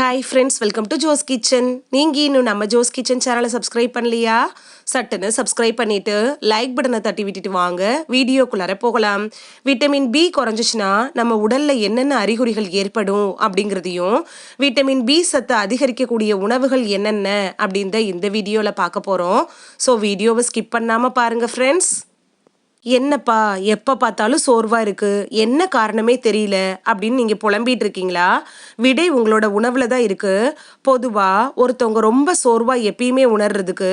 Hi friends welcome to Jo's kitchen நீங்கள் இன்னும் நம்ம ஜோஸ் கிச்சன் சேனலை சப்ஸ்கிரைப் பண்ணலையா? சட்டுன்னு சப்ஸ்கிரைப் பண்ணிவிட்டு லைக் பட்டனை தட்டி விட்டுட்டு வாங்க. வீடியோக்குள்ளார போகலாம். விட்டமின் பி குறைஞ்சிச்சுன்னா நம்ம உடலில் என்னென்ன அறிகுறிகள் ஏற்படும் அப்படிங்கிறதையும் விட்டமின் பி சத்தை அதிகரிக்கக்கூடிய உணவுகள் என்னென்ன அப்படின்றத இந்த வீடியோவில் பார்க்க போகிறோம் ஸோ வீடியோவை ஸ்கிப் பண்ணாமல் பாருங்கள் ஃப்ரெண்ட்ஸ் என்னப்பா எப்போ பார்த்தாலும் சோர்வாக இருக்குது என்ன காரணமே தெரியல அப்படின்னு நீங்கள் புலம்பிட்டு இருக்கீங்களா? விடை உங்களோட உணவில் தான் இருக்குது பொதுவாக ஒருத்தவங்க ரொம்ப சோர்வாக எப்பயுமே உணர்றதுக்கு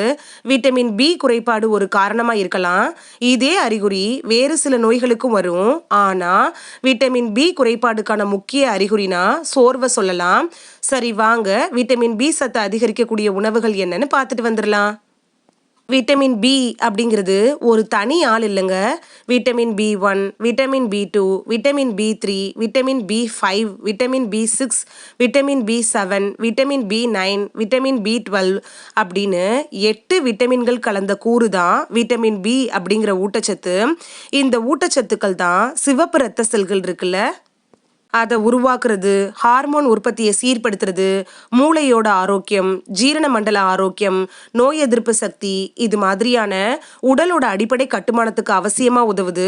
விட்டமின் பி குறைபாடு ஒரு காரணமாக இருக்கலாம். இதே அறிகுறி வேறு சில நோய்களுக்கும் வரும். ஆனால் விட்டமின் பி குறைபாடுக்கான முக்கிய அறிகுறினா சோர்வை சொல்லலாம். சரி வாங்க. விட்டமின் பி சத்தை அதிகரிக்கக்கூடிய உணவுகள் என்னன்னு பார்த்துட்டு வந்துடலாம். விட்டமின் பி அப்படிங்கிறது ஒரு தனி ஆள் இல்லைங்க vitamin B one vitamin B two vitamin B three vitamin B five vitamin B six vitamin B seven vitamin B nine vitamin B twelve அப்படின்னு எட்டு விட்டமின்கள் கலந்த கூறு தான் விட்டமின் பி அப்படிங்கிற ஊட்டச்சத்து இந்த ஊட்டச்சத்துக்கள் தான் சிவப்பு ரத்த செல்கள் இருக்குல்ல அதை உருவாக்குறது ஹார்மோன் உற்பத்தியை சீர்படுத்துறது மூளையோட ஆரோக்கியம் ஜீரண மண்டல ஆரோக்கியம் நோய் எதிர்ப்பு சக்தி இது மாதிரியான உடலோட அடிப்படை கட்டுமானத்துக்கு அவசியமாக உதவுது?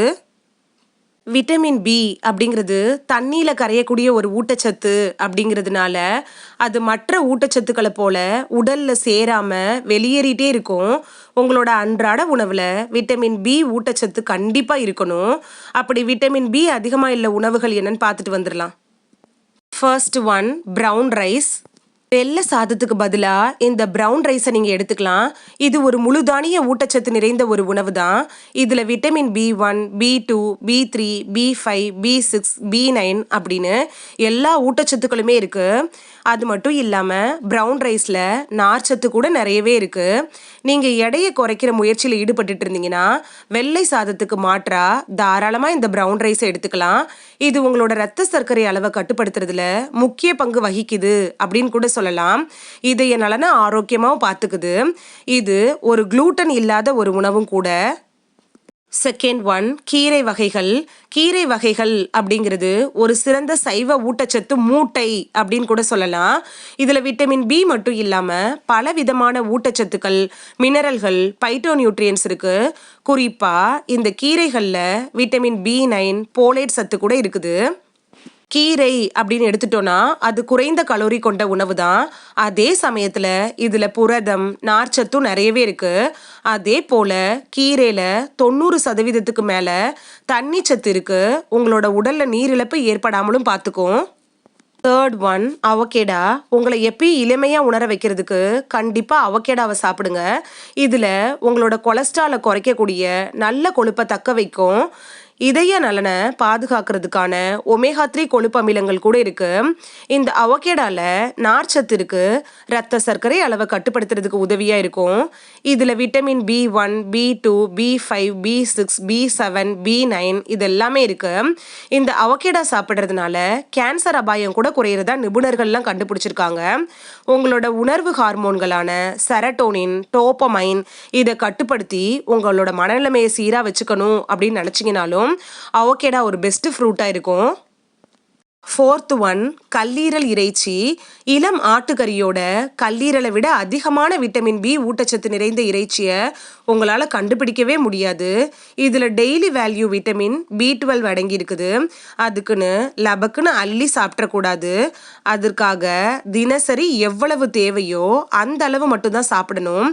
விட்டமின் பி அப்படிங்கிறது தண்ணியில் கரையக்கூடிய ஒரு ஊட்டச்சத்து அப்படிங்கிறதுனால அது மற்ற ஊட்டச்சத்துக்களை போல உடலில் சேராமல் வெளியேறிட்டே இருக்கும். உங்களோட அன்றாட உணவில் விட்டமின் பி ஊட்டச்சத்து கண்டிப்பாக இருக்கணும். அப்படி விட்டமின் பி அதிகமாக இல்லை உணவுகள் என்னன்னு பார்த்துட்டு வந்துடலாம். ஃபர்ஸ்ட் ஒன் ப்ரௌன் ரைஸ் வெள்ளை சாதத்துக்கு பதிலாக இந்த ப்ரௌன் ரைஸை நீங்கள் எடுத்துக்கலாம். இது ஒரு முழுதானிய ஊட்டச்சத்து நிறைந்த ஒரு உணவு தான் இதில் vitamin B one B two B three B five B six B nine அப்படின்னு எல்லா ஊட்டச்சத்துக்களுமே இருக்குது அது மட்டும் இல்லாமல் ப்ரௌன் ரைஸில் நார்ச்சத்து கூட நிறையவே இருக்குது நீங்கள் எடையை குறைக்கிற முயற்சியில் ஈடுபட்டுட்டு இருந்தீங்கன்னா வெள்ளை சாதத்துக்கு மாற்றா தாராளமாக இந்த ப்ரௌன் ரைஸை எடுத்துக்கலாம். இது உங்களோட ரத்த சர்க்கரை அளவை கட்டுப்படுத்துறதுல முக்கிய பங்கு வகிக்குது அப்படின்னு கூட சொல்லலாம். இது என் நலனை ஆரோக்கியமாகவும் பார்த்துக்குது. இது ஒரு குளூட்டன் இல்லாத ஒரு உணவும் கூட. செகண்ட் ஒன் கீரை வகைகள். கீரை வகைகள் அப்படிங்கிறது ஒரு சிறந்த சைவ ஊட்டச்சத்து மூட்டை அப்படின்னு கூட சொல்லலாம். இதில் விட்டமின் பி மட்டும் இல்லாமல் பல விதமான ஊட்டச்சத்துக்கள் மினரல்கள் பைட்டோ நியூட்ரியன்ஸ் இருக்குது குறிப்பாக இந்த கீரைகளில் விட்டமின் பி நைன் போலேட் சத்து கூட இருக்குது. கீரை அப்படின்னு எடுத்துட்டோன்னா அது குறைந்த கலோரி கொண்ட உணவு தான் அதே சமயத்தில் இதில் புரதம் நார்ச்சத்தும் நிறையவே இருக்குது அதே போல் கீரையில் தொண்ணூறு சதவீதத்துக்கு மேலே தண்ணி சத்து இருக்குது உங்களோட உடலில் நீரிழப்பு ஏற்படாமலும் பார்த்துக்கும் தேர்ட் ஒன் அவகேடா உங்களை எப்பயும் இளமையாக உணர வைக்கிறதுக்கு கண்டிப்பாக அவகேடாவை சாப்பிடுங்க. இதில் உங்களோட கொலஸ்ட்ராலை குறைக்கக்கூடிய நல்ல கொழுப்பை தக்க வைக்கும். இதய நலனை பாதுகாக்கிறதுக்கான ஒமேகா த்ரீ கொழுப்பு அமிலங்கள் கூட இருக்கு. இந்த அவகேடால நார்ச்சத்து இருக்கு ரத்த சர்க்கரை அளவை கட்டுப்படுத்துறதுக்கு உதவியா இருக்கும். இதுல vitamin B one B two B five B six B seven B nine இது எல்லாமே இருக்கு. இந்த அவகேடா சாப்பிட்றதுனால கேன்சர் அபாயம் கூட குறையிறதா நிபுணர்கள்லாம் கண்டுபிடிச்சிருக்காங்க. உங்களோட உணர்வு ஹார்மோன்களான செரட்டோனின் டோப்பமைன் இதை கட்டுப்படுத்தி உங்களோட மனநிலைமையை சீராக வச்சுக்கணும் அப்படின்னு நினச்சிங்கனாலும் ஓகேடா ஒரு பெஸ்ட் ஃப்ரூட்டாக இருக்கும். ஃபோர்த் ஒன் கல்லீரல் இறைச்சி. இளம் ஆட்டுக்கறியோட கல்லீரலை விட அதிகமான விட்டமின் பி ஊட்டச்சத்து நிறைந்த இறைச்சியை உங்களால் கண்டுபிடிக்கவே முடியாது. இதில் daily value vitamin B twelve அடங்கியிருக்குது அதுக்குன்னு லபக்குன்னு அள்ளி சாப்பிடக்கூடாது. அதற்காக தினசரி எவ்வளவு தேவையோ அந்த அளவு மட்டும்தான் சாப்பிடணும்.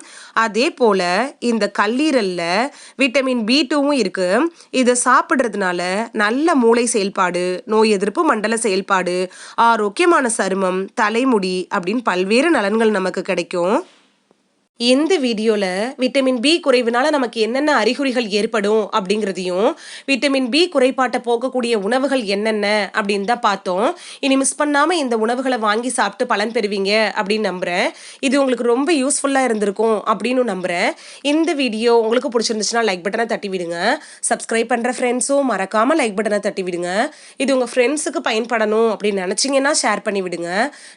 அதே போல் இந்த கல்லீரலில் விட்டமின் பி டூவும் இருக்குது இதை சாப்பிட்றதுனால நல்ல மூளை செயல்பாடு நோய் எதிர்ப்பு மண்டல செயல்பாடு ஆரோக்கியமான சருமம் தலைமுடி அப்படின்னு பல்வேறு நலன்கள் நமக்கு கிடைக்கும். இந்த வீடியோவில் விட்டமின் பி குறைவுனால நமக்கு என்னென்ன அறிகுறிகள் ஏற்படும் அப்படிங்கிறதையும் விட்டமின் பி குறைபாட்டை போக்கக்கூடிய உணவுகள் என்னென்ன அப்படின்னு தான் பார்த்தோம். இனி மிஸ் பண்ணாமல் இந்த உணவுகளை வாங்கி சாப்பிட்டு பலன் பெறுவீங்க அப்படின்னு நம்புகிறேன் இது உங்களுக்கு ரொம்ப யூஸ்ஃபுல்லாக இருந்திருக்கும் அப்படின்னு நம்புகிறேன் இந்த வீடியோ உங்களுக்கு பிடிச்சிருந்துச்சுன்னா லைக் பட்டனை தட்டி விடுங்க. சப்ஸ்கிரைப் பண்ணுற ஃப்ரெண்ட்ஸும் மறக்காமல் லைக் பட்டனை தட்டி விடுங்க. இது உங்கள் ஃப்ரெண்ட்ஸுக்கு பயன்படணும் அப்படின்னு நினச்சிங்கன்னா ஷேர் பண்ணி விடுங்க.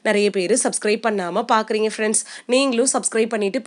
நிறைய பேர் சப்ஸ்கிரைப் பண்ணாமல் பார்க்குறீங்க ஃப்ரெண்ட்ஸ் நீங்களும் சப்ஸ்கிரைப் பண்ணிவிட்டு